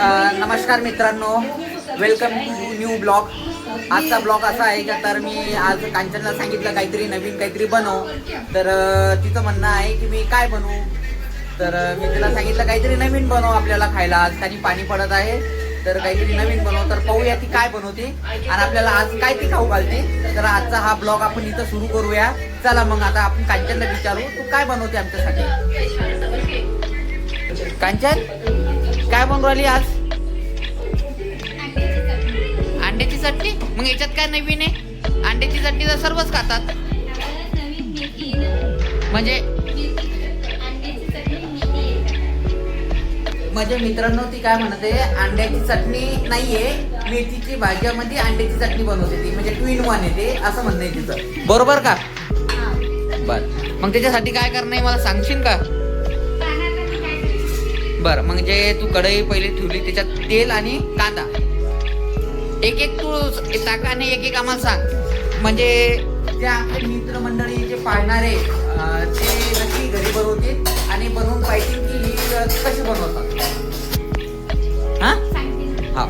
नमस्कार मित्रांनो. Welcome to new blog आजचा ब्लॉग असा आहे का तर मी आज कांचनला सांगितलं काहीतरी नवीन काहीतरी बनव. तर तिचं म्हणणं आहे की मी काय बनवू? तर मी तिला सांगितलं काहीतरी नवीन बनव आपल्याला खायला. आज त्यांनी पाणी पडत आहे. तर काहीतरी नवीन बनव. तर पाहूया ती काय बनवते आणि आपल्याला आज काय ती खाऊ घालते. तर आजचा हा ब्लॉग आपण इथं सुरू करूया. चला मग आता आपण कांचनला विचारू तू काय बनवते आमच्यासाठी? कांचन? काय बनवू राहिली आज? अंड्याची चटणी. मग याच्यात काय नवीन आहे? अंड्याची चटणी तर सर्वच खातात. म्हणजे? म्हणजे मित्रांनो ती काय म्हणते अंड्याची चटणी नाहीये मेथीची भाज्यामध्ये अंड्याची चटणी बनवते ती. म्हणजे टू इन वन येते असं म्हणणं आहे तिचं. बरोबर का? बर. मग त्याच्यासाठी काय करणं आहे? मला सांगशील का? बर म्हणजे तू कढई पहिले ठेवली त्याच्यात तेल आणि कांदा. एक एक तू टाक आणि एक एक आम्हाला सांग. म्हणजे त्या आपले मित्रमंडळी जे पाळणारे ते नक्की घरी बनवतील आणि बनवून पाहिजे की ही कशी बनवतात? हा? हा.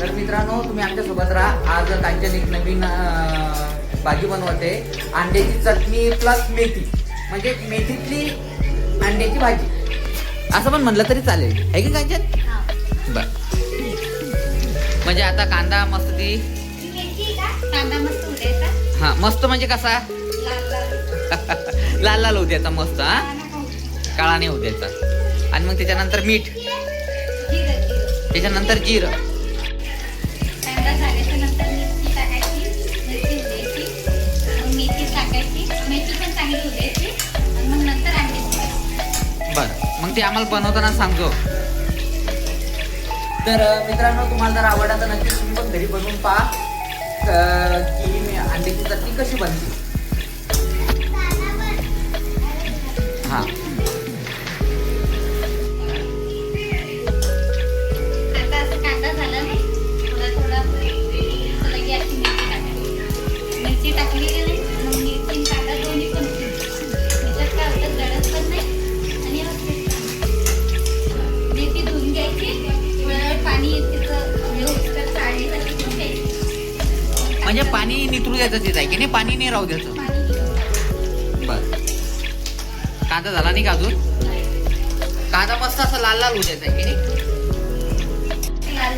तर मित्रांनो तुम्ही आमच्यासोबत राहा. आज कांचन एक नवीन भाजी बनवते. अंड्याची चटणी प्लस मेथी. म्हणजे मेथीतली अंड्याची भाजी. असं पण म्हणलं तरी चालेल. आहे की कांचन? बर. म्हणजे आता कांदा मस्त ती कांदा मस्त उडायचा हा मस्त म्हणजे कसा? लाल लाल. लाल लाल होऊ द्यायचा मस्त हा? कांदा काळा नाही होऊ द्यायचा आणि मग त्याच्यानंतर मीठ. त्याच्यानंतर जिरं. मग ते आम्हाला बनवताना सांगतो. तर मित्रांनो तुम्हाला जर आवडलं तर नक्की तुम्ही पण घरी बनवून पहा. की मी अंड्याची चटणी कशी बनते. द्यायचं तिथं आहे की नाही? पाणी नाही राहू द्यायचं. पाणी बर. कांदा झाला नाही का अजून? कांदा मस्त असं लाल लाल होऊ द्यायचा आहे की नाही? लाल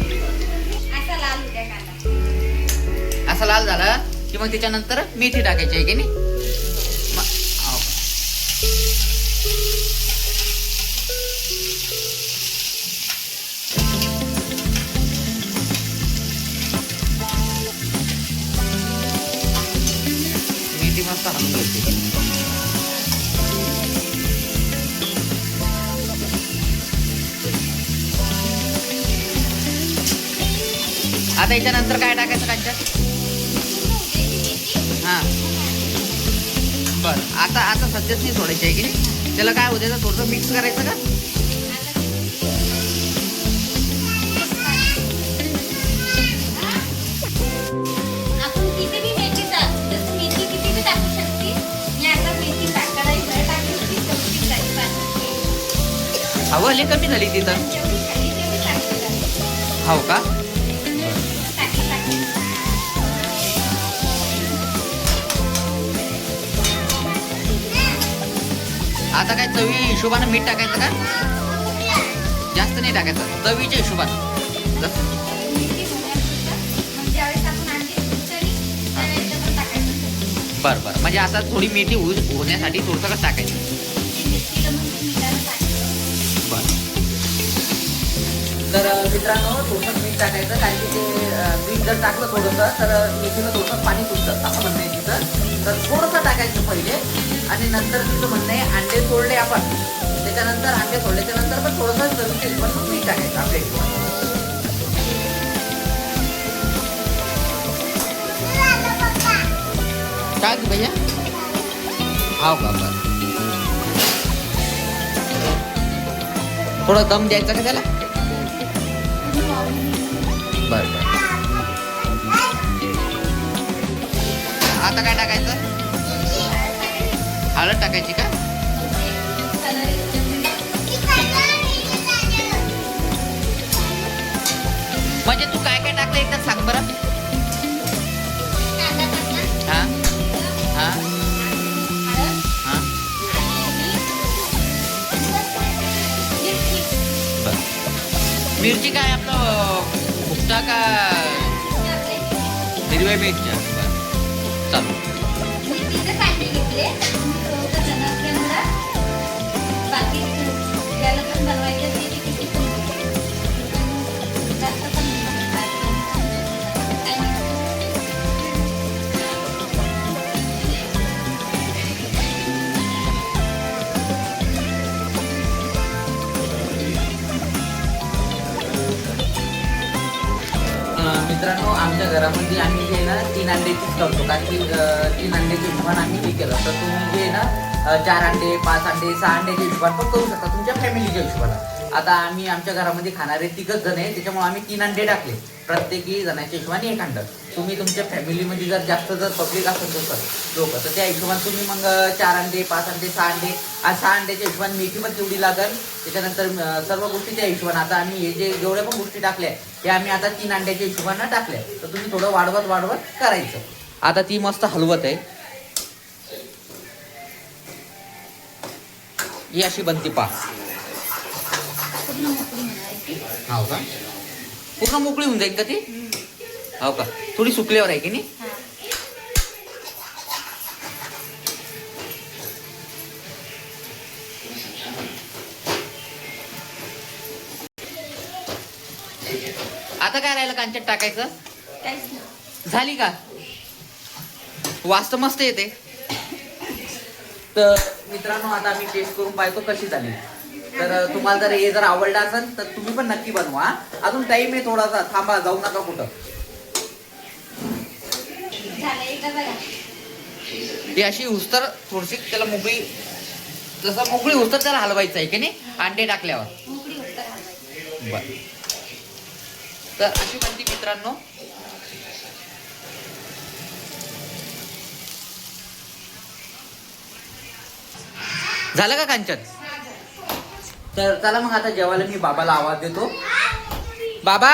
लाल होत्या असा लाल झाला की मग त्याच्यानंतर मेथी टाकायची आहे की नाही? आता याच्यानंतर काय टाकायचं कांच्या? हा. बर आता आता सध्याच नाही सोडायची आहे की नाही? त्याला काय होतं थोडंसं मिक्स करायचं का? आपण किती बी मेथी टाक जसं मेथी आता काय चवी हिशोबानं मीठ टाकायचं का? जास्त नाही टाकायचं. चवीच्या हिशोबानं. जसं बरं बरं. म्हणजे आता थोडी मीठी होण्यासाठी थोडंसं कसं टाकायचं. मित्रांनो थोडंसं मीठ टाकायचं कारण की ते मीठ जर टाकलं थोडंसं तर मेथीला थोडंसं पाणी सुटतं असं म्हणणं आहे तिथं. तर थोडंसं टाकायचं पहिले आणि नंतर तिचं म्हणणं आहे अंडे सोडले आपण. त्याच्यानंतर अंडे सोडल्याच्या नंतर पण थोडंसं चवीचे पण मीठ टाकायचं आपल्या इथं. काय भैया. हाव का बरं. थोडं दम द्यायचा का त्याला? बर बर आता काय टाकायचं? हळद टाकायची का? म्हणजे तू काय काय टाकलं एकदा सांग बरं. हां? मिरची काय भुकटा का? हिरव्या मिरच्या. बरं चालू मिरचीचे कांदे घेतले थोडंसं जण असल्यामुळं बाकी घरामध्ये आम्ही जे ना तीन अंड्याचीच करतो. कारण की तीन अंड्याचे हिशोबान आम्ही हे केलं तर तुम्ही जे ना चार अंडे पाच अंडे सहा अंड्याचे हिशोबान पण करू शकता तुमच्या फॅमिलीच्या हिशोबाला आता आम्ही आमच्या घरामध्ये खाणारे तिघच जण आहे त्याच्यामुळे आम्ही तीन अंडे टाकले. प्रत्येकी जणाच्या हिशोबाने एक अंडं. तुम्ही तुमच्या फॅमिलीमध्ये जर जास्त जर पब्लिक असेल तर लोक तर त्या हिशोबाने तुम्ही मग चार अंडे पाच अंडे सहा अंडे आणि सहा अंड्याच्या हिशोबाने मेथी पण तेवढी लागेल. त्याच्यानंतर सर्व गोष्टी त्या हिशोबाने. आता आम्ही हे जे जेवढ्या पण गोष्टी टाकल्या ते आम्ही आता तीन अंड्याच्या हिशोबाने टाकल्या. तर तुम्ही थोडं वाढवत वाढवत करायचं. आता ती मस्त हलवत आहे. ही अशी बनती पा. हो का? पूर्ण मोकळी होऊन जाईल का ती? हो का? थोडी सुकल्यावर आहे की नाही? आता काय राहिलं कांच्यात टाकायचं? झाली का? वास्त मस्त येते. तर मित्रांनो आता आम्ही टेस्ट करून पाहतो कशी झाली. तर तुम्हाला जर हे जर आवडलं असेल तर तुम्ही पण नक्की बनवा. अजून टाइम आहे थोडासा थांबा जाऊ नका कुठं. ती अशी उस्तर थोडीशी त्याला मोकळी जसं मोकळी उस्तर त्याला हलवायचं आहे की नाही? अंडे टाकल्यावर. बर. तर अशी बनती मित्रांनो. झालं का कांचन? तर चला मग आता जेवायला मी बाबाला आवाज देतो. बाबा?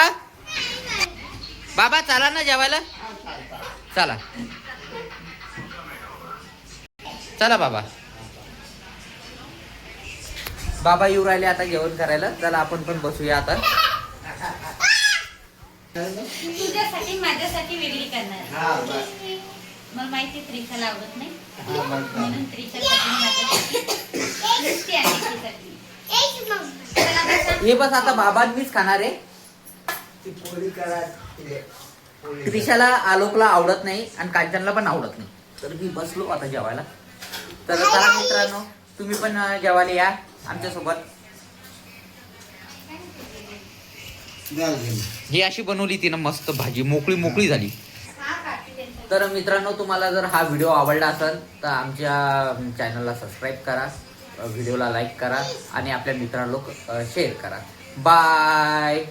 बाबा चला ना जेवायला? चला. चला बाबा. बाबा येऊ राहिले आता जेवण करायला. चला आपण पण बसूया आता. तुझ्यासाठी माझ्यासाठी वेगळी करणार. मला माहिती त्रिशाला आवडत नाही. म्हणून त्रिशासाठी. हे बस आता बाबांनीच खाणार आहे. ती पोळी करा. त्रिशाला आलोकला आवडत नाही आणि कांचनला पण आवडत नाही. तर मी बसलो आता जेवायला. तर चला मित्रांनो तुम्ही पण जेवायला या आमच्यासोबत. ही अशी बनवली तिनं मस्त भाजी मोकळी मोकळी झाली. तर मित्रांनो तुम्हाला जर हा व्हिडिओ आवडला असेल तर आमच्या चॅनलला सबस्क्राईब करा व्हिडिओला लाईक करा आणि आपल्या मित्रांना शेअर करा. बाय